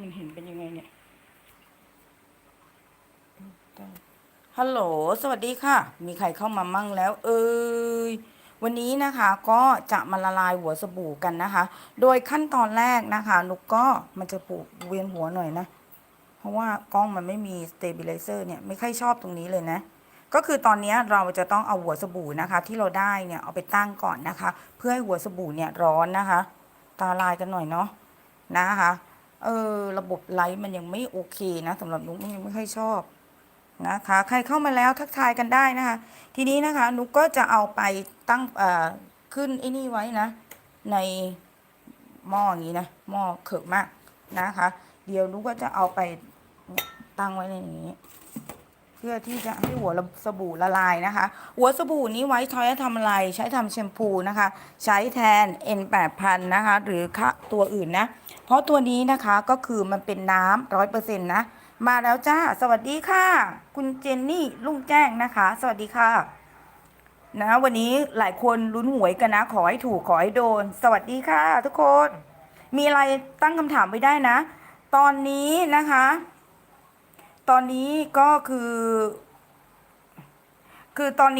มันเห็นเป็นยังไงเนี่ยฮัลโหล สวัสดีค่ะ มีใครเข้ามามั่งแล้ว เอ้ย วันนี้นะคะก็จะมาละลายหัวสบู่กันนะคะ โดยขั้นตอนแรกนะคะนุกก็มันจะปวดเวียนหัวหน่อยนะ เพราะว่ากล้องมันไม่มี stabilizer เนี่ยไม่ค่อยชอบตรงนี้เลยนะก็คือตอนนี้เราจะต้องเอาหัวสบู่นะคะ ที่เราได้เนี่ยเอาไปตั้งก่อนนะคะ เพื่อให้หัวสบู่เนี่ยร้อนนะคะ ตาลายกันหน่อยเนาะนะคะ เออ ระบบไลท์มันยังไม่โอเคนะสำหรับนุกยังไม่ค่อยชอบนะคะ ใครเข้ามาแล้วทักทายกันได้นะคะ ทีนี้นะคะ นุกก็จะเอาไปตั้งเอ่อขึ้นไอ้นี่ไว้นะ ในหม้ออย่างนี้นะหม้อเขิบมากนะคะ เดี๋ยวนุกก็จะเอาไปตั้งไว้ในนี้ เพื่อที่จะให้หัวสบู่ละลายนะคะ หัวสบู่นี้ไว้ใช้ทำอะไรใช้ทำแชมพูนะคะ ใช้แทน N 8 0 0นะคะ หรือค่ะตัวอื่นนะ เพราะตัวนี้นะคะก็คือมันเป็นน้ำร้อยเปอร์เซ็นต์นะ มาแล้วจ้า สวัสดีค่ะ คุณเจนนี่ลุงแจ้งนะคะ สวัสดีค่ะ นะวันนี้หลายคนลุ้นหวยกันนะ ขอให้ถูกขอให้โดน สวัสดีค่ะ ทุกคน มีอะไรตั้งคำถามไว้ได้นะ ตอนนี้นะคะ ตอนนี้ก็คือ คือตอนนี้